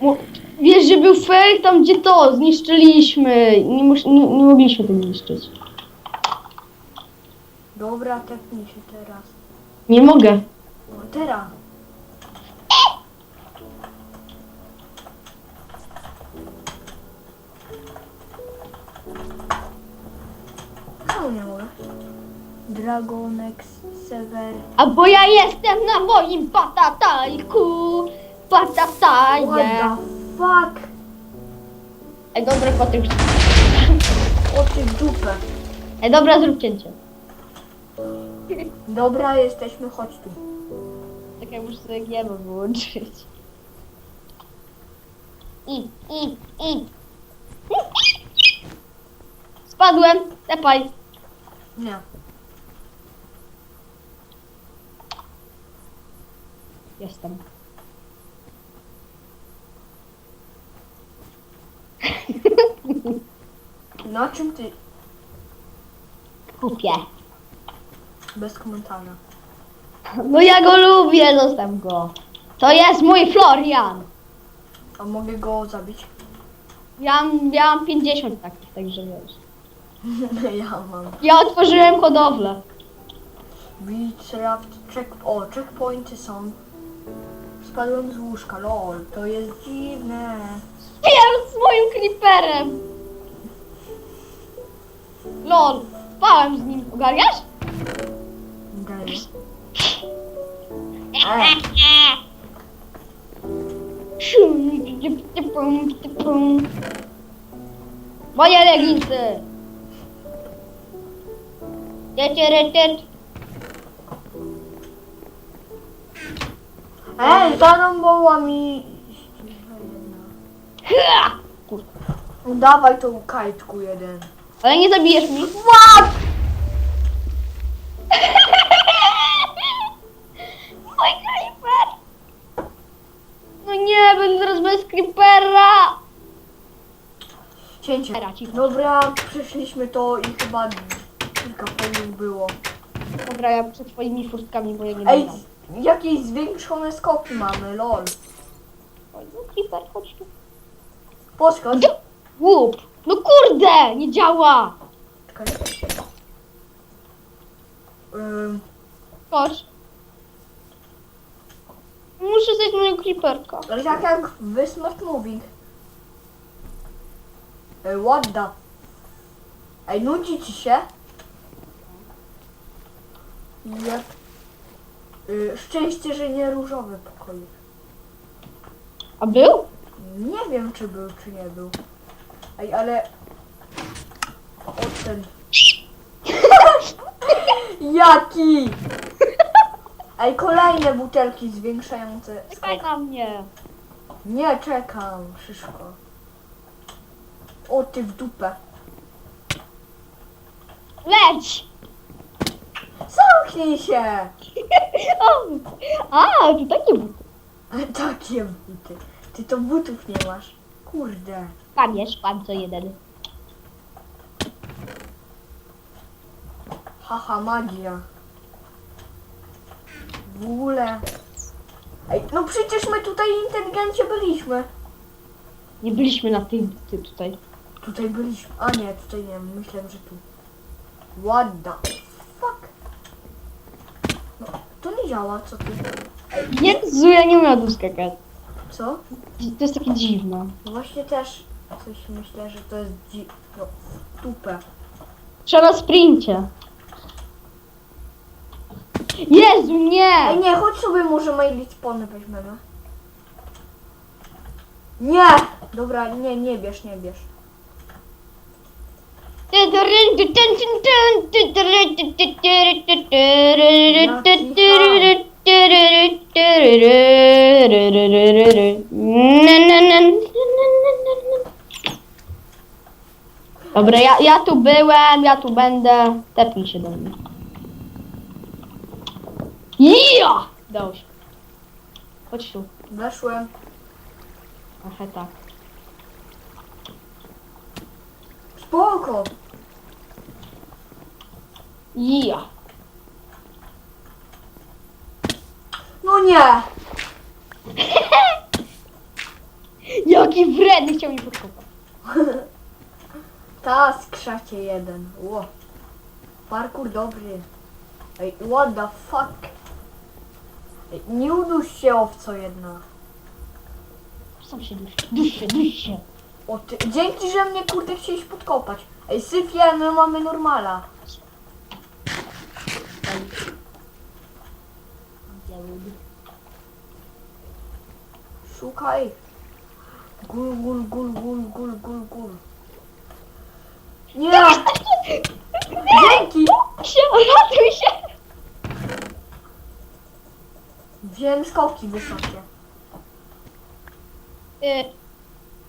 Mu- Wiesz, że był fail tam, gdzie to zniszczyliśmy. Nie, mus- nie, nie mogliśmy tego zniszczyć. Dobra, tepnij się teraz. Nie mogę. No teraz. Czemu nie mogę? Dragonex, Sever. A bo ja jestem na moim patatajku. What Patataje. the fuck? Ej, dobra, Patryk. O ty w dupę. Ej, dobra, zrób cięcie. Dobra, jesteśmy, chodź tu. Czekaj, muszę sobie giebę wyłączyć. I, i, i. Spadłem, tepaj. Nie. Jestem. Na czym ty? Kupię. Bez komentarza. No ja go lubię, zostaw go. To jest mój Florian. A mogę go zabić? Ja, mam- ja mam 50 takich, także wiesz. ja mam. Ja otworzyłem hodowlę. Beachraft, check... O, checkpointy są. Spadłem z łóżka, lol. To jest dziwne. Ja z moim creeperem. Lol, spałem z nim. Ogarniasz? Daję. E, Moje leginsy. Tytyrytyt. Ej, zarąbała mi... Kurwa. Dawaj tą kajtku jeden. Ale nie zabijesz mi. What? Mój creeper! No nie, będę teraz bez creepera! Cięcie. Dobra, przeszliśmy to i chyba kilka poziomów było. Dobra, ja przed twoimi furtkami, bo ja nie Ej, mam. jakieś zwiększone skoki mamy, lol. Oj, No creeper, chodź tu. Podskocz. Gdzie? Łup! No kurde, nie działa! Czekaj. Ym, Chodź. Muszę zejść mojego creeperka. ale tak jak w Smart Moving. Ej, what the? Ej, nudzi ci się? Jak... Y, szczęście, że nie różowy pokoik. A był? Nie wiem, czy był, czy nie był. Ej, ale... O ten... Jaki? Ej, kolejne butelki zwiększające Czekaj na mnie. Nie czekam, Szyszko. O, ty w dupę. Leć! Zamknij się! O, A, to takie buty. Takie buty. Ty to butów nie masz. Kurde. Pamięć, pan co jeden. Haha, magia. W ogóle. Ej, no przecież my tutaj inteligencie byliśmy. Nie byliśmy na tym ty tutaj. Tutaj byliśmy. A nie, tutaj nie, myślałem, że tu. What the fuck? No, to nie działa, co ty? Jezu, ja nie umiem skakać. Co? To jest takie dziwne. No właśnie też coś myślę, że to jest dzi... No, w dupę. Trzeba sprincie. Jezu, Ej, nie! nie, chodź sobie może maili spony weźmiemy. Nie! Dobra, nie, nie bierz, nie bierz. Dobra, ja, ja tu byłem, ja tu będę. Tepnij się do mnie. Ja! Dało się. Chodź tu. Weszłem. Aha, tak. Spoko. Ja. No nie! Jaki wredny chciał mnie podkopać. Ta skrzacie jeden. Ło. Parkour dobry. Ej, what the fuck? Ej, nie uduś się owco jedna. Sam się duszy. Dusz się, dusz się. O ty, dzięki, że mnie kurde chcieliś podkopać. Ej, Syfia, my mamy normala. Szukaj. Gul, gul, gul, gul, gul, gul, gul. Nie! Dzięki! Się, ratuj się. Wziąłem skoki wysokie. Y,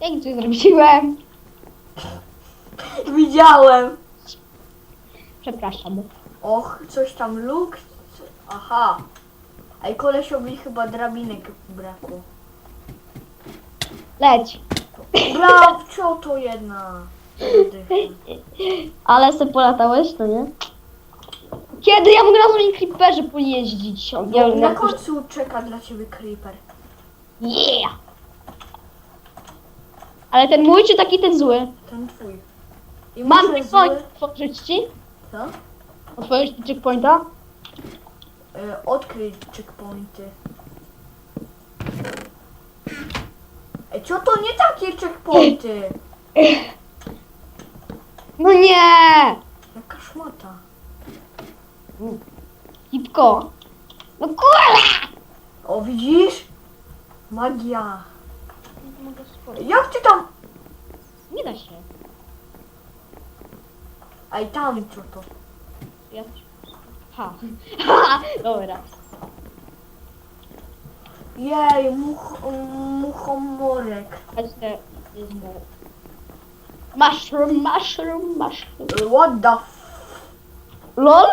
Jak to zrobiłem? Widziałem! Przepraszam. Och, coś tam luk. Aha. Ej, kolesiowi chyba drabinek brakło. Leć. Braw, co to jedna? Ale se polatałeś, to nie? Kiedy ja mogę na swoim creeperze pojeździć? Ja Na końcu czeka dla ciebie creeper. Yeah! Ale ten mój czy taki ten zły? Ten twój. I Mam muszę checkpoint. zły- Otworzyć ci? Co? Otworzyć ci checkpointa? E, odkryć checkpointy. Co to nie takie checkpointy? No nie! Jaka szmata. Hipko. No kurwa! O, widzisz? Magia. Jak ty tam... Nie da się. Ej, tam co to? Ja... Ha. Ha! Dobra. Jej, much, muchomorek. Jest mu- Mushroom, mushroom, mushroom. What the f... LOL?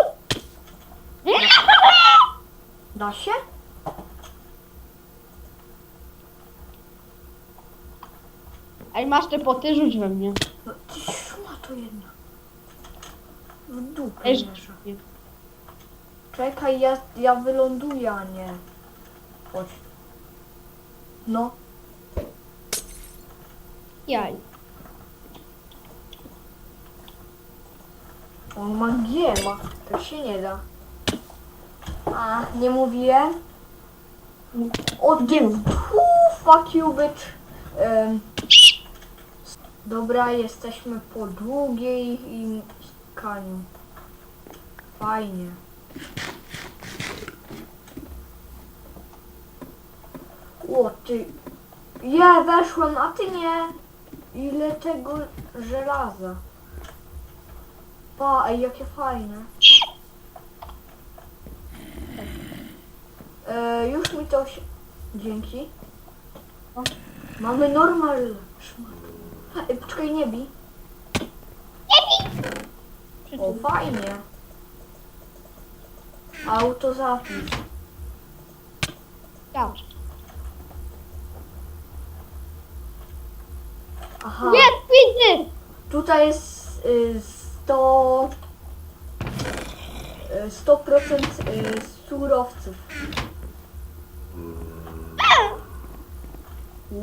Da się? Ej, masz te poty, rzuć we mnie. No, ty szmato jedna. W dupę Ej, leżę. Czekaj, ja, ja wyląduję, a nie. Chodź. No. Jaj. On ma G, ma. To się nie da. A, nie mówiłem? O ty, Fu, fuck you bitch. Em, dobra, jesteśmy po długiej im skaniu. Fajnie. O ty. Ja weszłem, a ty nie. Ile tego żelaza. Pa, ej, jakie fajne. E, już mi to się... Dzięki. O. Mamy normal szmat. Ej, poczekaj, nie bij. O, fajnie. Auto zapis. Ja. Tutaj jest y, 100... y, 100% y, surowców.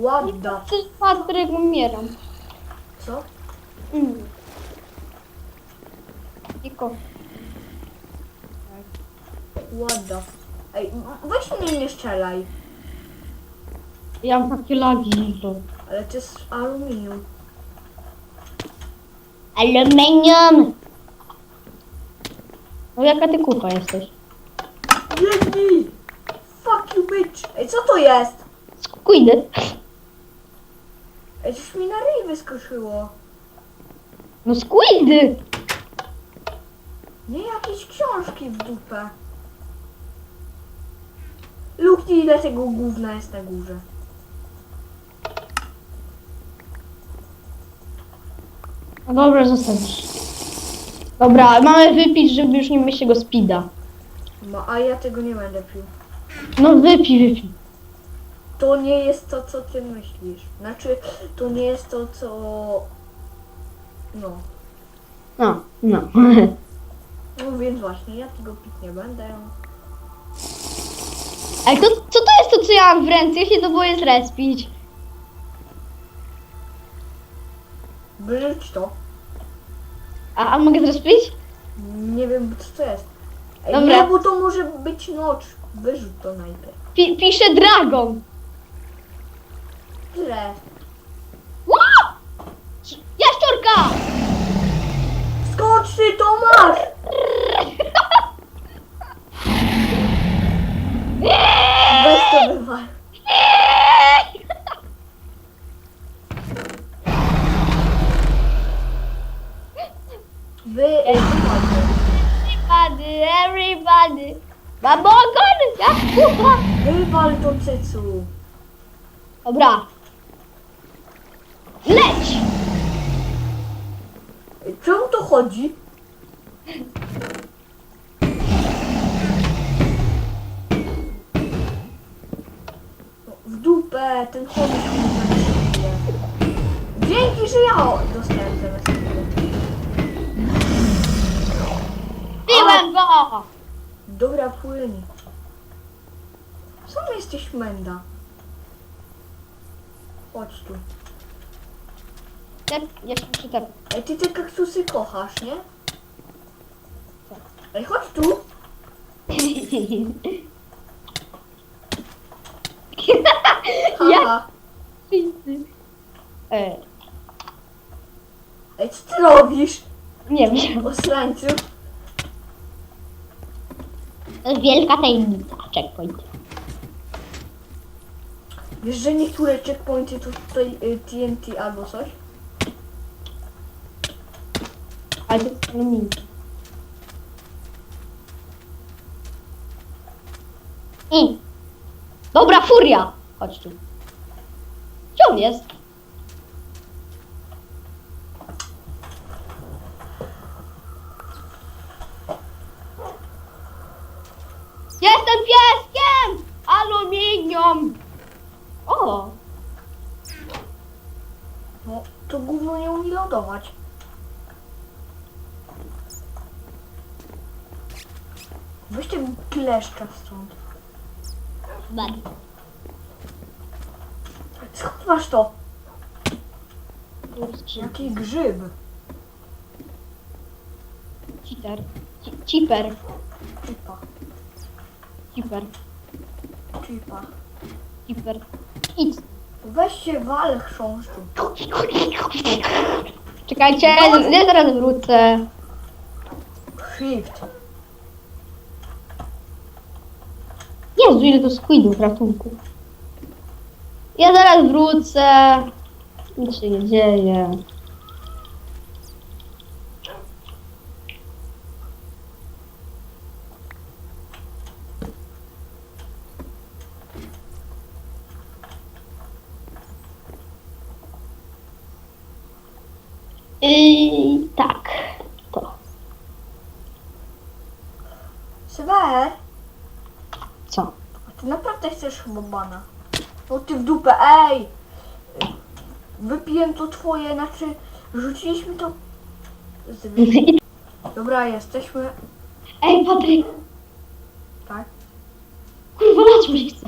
What the... Ty, Patryk, umieram. Co? Mm. Tylko. The... Ej, weź mnie nie strzelaj. Ja mam takie lagi, że to... Ale to jest aluminium. Aluminium! No jaka ty kupa jesteś? Biegnij! Fuck you bitch! Ej, co to jest? Squidy. Ej, coś mi na ryj wyskoczyło. No squidy! Nie jakieś książki w dupę. Luknij ile tego gówna jest na górze. No dobra, zostawisz. Dobra, mamy wypić, żeby już nie myśleć go speeda. No, a ja tego nie będę pił. No wypij, wypij. To nie jest to, co ty myślisz. Znaczy, to nie jest to, co... No. No, no. No więc właśnie, ja tego pić nie będę. Ej, to, co to jest to, co ja mam w ręce? Ja się to boję zrespić. Wyrzuć to. A, a mogę teraz pić? Nie wiem co to jest. Ej, Dobra. nie, bo to może być noc. Wyrzuć to najpierw. Pi, piszę dragon. Źle. Ła! Jaszczurka! Skocz ty, Mam ogon! Jaszczurka! Wywal to cecu. Dobra. Leć! Czemu to chodzi? No, W dupę, ten mi zatrzymuje. Dzięki, że ja dostałem zamiast. Piłem go! Dobra, płyń. Sam jesteś menda. Chodź tu. Jeszcze muszę tep. Ej, ty te kaktusy kochasz, nie? Ej, chodź tu. Haha. E, Ej, co ty robisz? nie wiem. Osrańcu. To jest wielka tajemnica. Checkpoint. Wiesz, że niektóre checkpointy to tutaj y, TNT albo coś? Ale to jest tajemnica. I. Dobra, furia! Chodź tu. Gdzie on jest? Jestem pieskiem! Aluminium! O! No, to gówno nie umie lądować. Weź tego kleszcza stąd. Bardzo. Skąd masz to? Jaki grzyb. Cheater. Ciper. Typa. Ciper. Typa. Ciper. Idź. Weź się wal chrząszczu. Czekajcie, ja zaraz wrócę. Shift. Jezu, ile to squidów, ratunku. Ja zaraz wrócę. Nic się nie dzieje. I tak, to. Sewer, Co? a ty naprawdę chcesz chyba bana? No ty w dupę, ej! Wypiłem to twoje, znaczy rzuciliśmy to... Dobra, jesteśmy... Ej, Patryk, Tak? kurwa, lać mnie chce.